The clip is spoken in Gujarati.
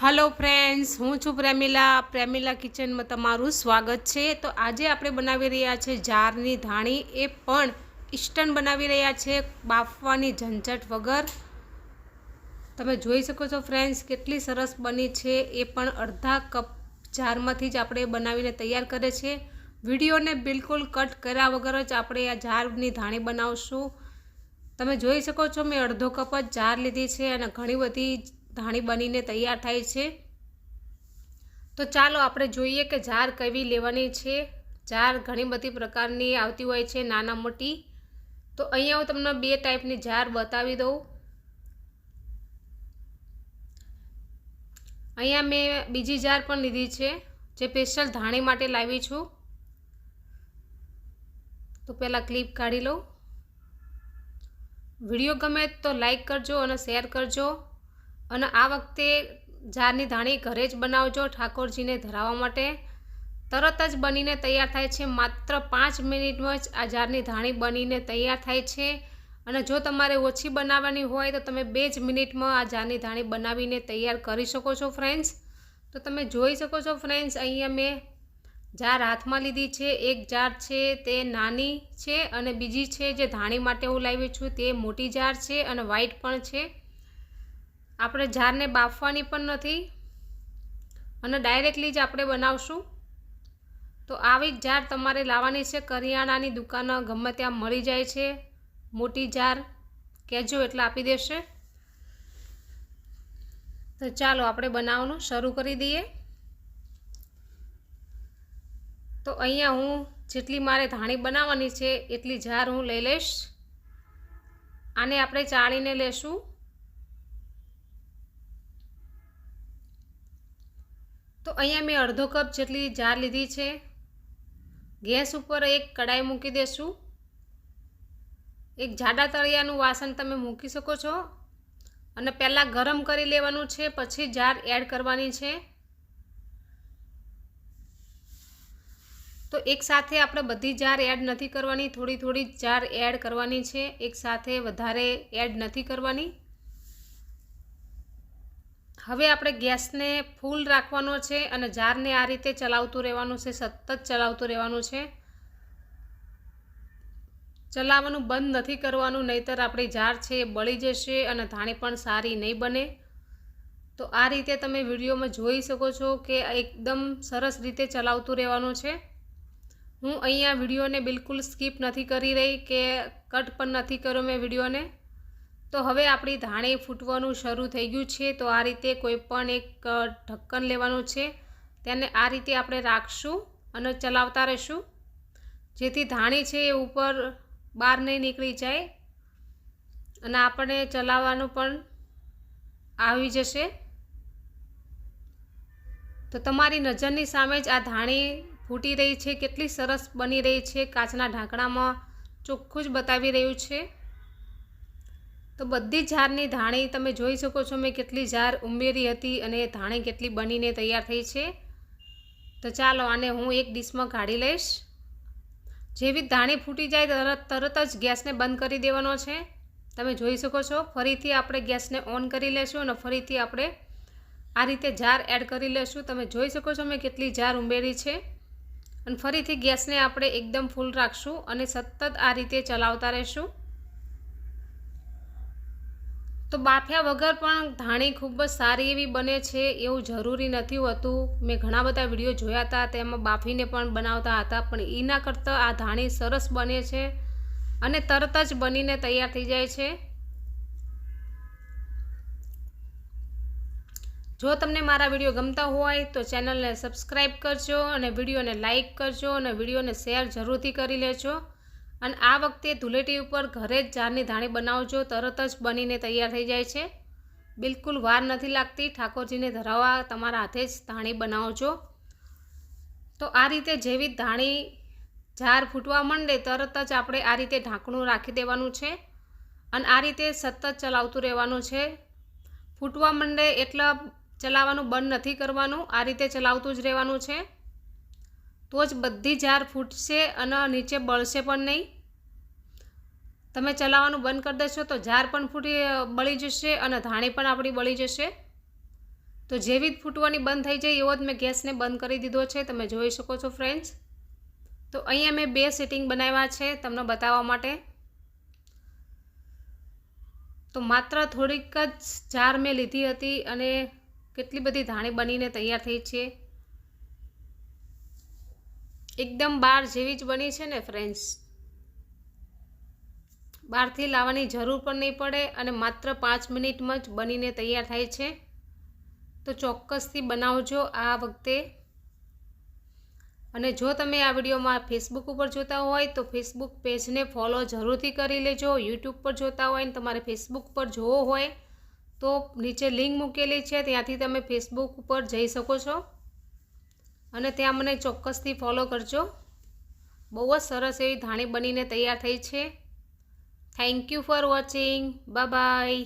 હલો ફ્રેન્ડ્સ હું છું પ્રેમિલા. પ્રેમિલા કિચનમાં તમારું સ્વાગત છે. તો આજે આપણે બનાવી રહ્યા છે જારની ધાણી. એ પણ ઇસ્ટન બનાવી રહ્યા છે. બાફવાની ઝંઝટ વગર. તમે જોઈ શકો છો ફ્રેન્ડ્સ કેટલી સરસ બની છે. એ પણ અડધા કપ જારમાંથી જ આપણે બનાવીને તૈયાર કરે છે. વિડીયોને બિલકુલ કટ કર્યા વગર જ આપણે આ જારની ધાણી બનાવશું. તમે જોઈ શકો છો, મેં અડધો કપ જ જાર લીધી છે અને ઘણી બધી ધાણી બનીને તૈયાર થાય છે. તો ચાલો આપણે જોઈએ કે જાર કેવી લેવાની છે. જાર ઘણી બધી પ્રકારની આવતી હોય છે, નાના મોટી. તો અહીંયા હું તમને બે ટાઈપની જાર બતાવી દઉં. અહીંયા મેં બીજી જાર પણ લીધી છે, જે સ્પેશિયલ ધાણી માટે લાવી છું. તો પહેલાં ક્લિપ કાઢી લઉં. વીડિયો ગમે તો લાઈક કરજો અને શેર કરજો. અને આ વખતે જારની ધાણી ઘરે જ બનાવજો ઠાકોરજીને ધરાવવા માટે. તરત જ બનીને તૈયાર થાય છે. માત્ર પાંચ મિનિટમાં જ આ જારની ધાણી બનીને તૈયાર થાય છે. અને જો તમારે ઓછી બનાવવાની હોય તો તમે બે જ મિનિટમાં આ જારની ધાણી બનાવીને તૈયાર કરી શકો છો ફ્રેન્ડ્સ. તો તમે જોઈ શકો છો ફ્રેન્ડ્સ, અહીંયા મેં જાર હાથમાં લીધી છે. એક જાર છે, તે નાની છે અને બીજી છે જે ધાણી માટે હું લાવી છું. તે મોટી જાર છે અને વ્હાઈટ પણ છે. આપણે જારને બાફવાની પણ નથી અને ડાયરેક્ટલી જ આપણે બનાવશું. તો આવી જ જાર તમારે લાવવાની છે. કરિયાણાની દુકાન ગમે ત્યાં મળી જાય છે. મોટી જાર કહેજો એટલે આપી દેશે. તો ચાલો આપણે બનાવવાનું શરૂ કરી દઈએ. તો અહીંયા હું જેટલી મારે ધાણી બનાવવાની છે એટલી જાર હું લઈ લઈશ. આને આપણે ચાળીને લેશું. તો અહીંયા મેં અડધો કપ જેટલી જાર લીધી છે. ગેસ ઉપર એક કડાઈ મૂકી દેશું. એક જાડા તળિયાનું વાસણ તમે મૂકી શકો છો. અને પહેલાં ગરમ કરી લેવાનું છે, પછી જાર એડ કરવાની છે. તો એક સાથે આપણે બધી જાર એડ નથી કરવાની, થોડી થોડી જાર એડ કરવાની છે. એક સાથે વધારે એડ નથી કરવાની. હવે આપણે ગેસને ફૂલ રાખવાનો છે અને જારને આ રીતે ચલાવતું રહેવાનું છે, સતત ચલાવતું રહેવાનું છે. ચલાવવાનું બંધ નથી કરવાનું, નહીતર આપણી જાર છે બળી જશે અને ધાણી પણ સારી નહીં બને. તો આ રીતે તમે વિડીયોમાં જોઈ શકો છો કે એકદમ સરસ રીતે ચલાવતું રહેવાનું છે. હું અહીંયા વિડીયોને બિલકુલ સ્કીપ નથી કરી રહી કે કટ પણ નથી કર્યો મેં વિડીયોને. તો હવે આપણી ધાણી ફૂટવાનું શરૂ થઈ ગયું છે, તો આ રીતે કોઈ પણ એક ઢક્કન લેવાનું છે. તેને આ રીતે આપણે રાખશું અને ચલાવતા રહીશું. જેથી ધાણી છે એ ઉપર બહાર નહીં નીકળી જાય અને આપણે ચલાવવાનું પણ આવી જશે. તો તમારી નજરની સામે જ આ ધાણી ફૂટી રહી છે, કેટલી સરસ બની રહી છે, કાચના ઢાંકણામાં ચોખ્ખું જ બતાવી રહ્યું છે. તો બધી જારની ધાણી તમે જોઈ શકો છો મેં કેટલી જાર ઉમેરી હતી અને ધાણી કેટલી બનીને તૈયાર થઈ છે. તો ચાલો આને હું એક ડીશમાં કાઢી લઈશ. જેવી ધાણી ફૂટી જાય તરત તરત જ ગેસને બંધ કરી દેવાનો છે. તમે જોઈ શકો છો, ફરીથી આપણે ગેસને ઓન કરી લેશું અને ફરીથી આપણે આ રીતે જાર એડ કરી લેશું. તમે જોઈ શકો છો મેં કેટલી જાર ઉમેરી છે. અને ફરીથી ગેસને આપણે એકદમ ફૂલ રાખશું અને સતત આ રીતે ચલાવતા રહેશું. તો બાફ્યા વગર પણ ધાણી ખૂબ જ સારી એવી બને છે એવું જરૂરી નથી હોતું. મેં ઘણા બધા વીડિયો જોયા હતા, તેમાં બાફીને પણ બનાવતા હતા, પણ એના કરતાં આ ધાણી સરસ બને છે અને તરત જ બનીને તૈયાર થઈ જાય છે. જો તમને મારા વીડિયો ગમતા હોય તો ચેનલને સબસ્ક્રાઈબ કરજો અને વિડીયોને લાઈક કરજો અને વિડીયોને શેર જરૂરથી કરી લેજો. અને આ વખતે ધૂળેટી ઉપર ઘરે જ જારની ધાણી બનાવજો. તરત જ બનીને તૈયાર થઈ જાય છે. બિલકુલ વાર નથી લાગતી. ઠાકોરજીને ધરાવવા તમારા હાથે જ ધાણી બનાવજો. તો આ રીતે જેવી ધાણી જાર ફૂટવા માંડે, તરત જ આપણે આ રીતે ઢાંકણું રાખી દેવાનું છે અને આ રીતે સતત ચલાવતું રહેવાનું છે. ફૂટવા માંડે એટલા ચલાવવાનું બંધ નથી કરવાનું. આ રીતે ચલાવતું જ રહેવાનું છે. તો જ બધી જાર ફૂટશે અને નીચે બળશે પણ નહીં. તમે ચલાવવાનું બંધ કરી દેશો તો જાર પણ ફૂટી બળી જશે અને ધાણી પણ આપણી બળી જશે. તો જેવી જ ફૂટવાની બંધ થઈ જાય એવો જ મેં ગેસને બંધ કરી દીધો છે. તમે જોઈ શકો છો ફ્રેન્ડ્સ. તો અહીંયા મેં બે સિટિંગ બનાવ્યા છે તમને બતાવવા માટે. તો માત્ર થોડીક જ જાર મેં લીધી હતી અને કેટલી બધી ધાણી બનીને તૈયાર થઈ છે. એકદમ બાર જેવી જ બની છે ને ફ્રેન્ડ્સ બહારથી લાવવાની જરૂર પણ નહીં પડે અને માત્ર પાંચ મિનિટમાં જ બનીને તૈયાર થાય છે. તો ચોક્કસથી બનાવજો આ વખતે. અને જો તમે આ વિડીયોમાં ફેસબુક ઉપર જોતા હોય તો ફેસબુક પેજને ફોલો જરૂરથી કરી લેજો. યુટ્યુબ પર જોતા હોય ને તમારે ફેસબુક પર જોવો હોય તો નીચે લિંક મૂકેલી છે, ત્યાંથી તમે ફેસબુક ઉપર જઈ શકો છો. અને ત્યાં મને ચોક્કસથી ફોલો કરજો. બહુ જ સરસ એવી ધાણી બનીને તૈયાર થઈ છે. Thank you for watching bye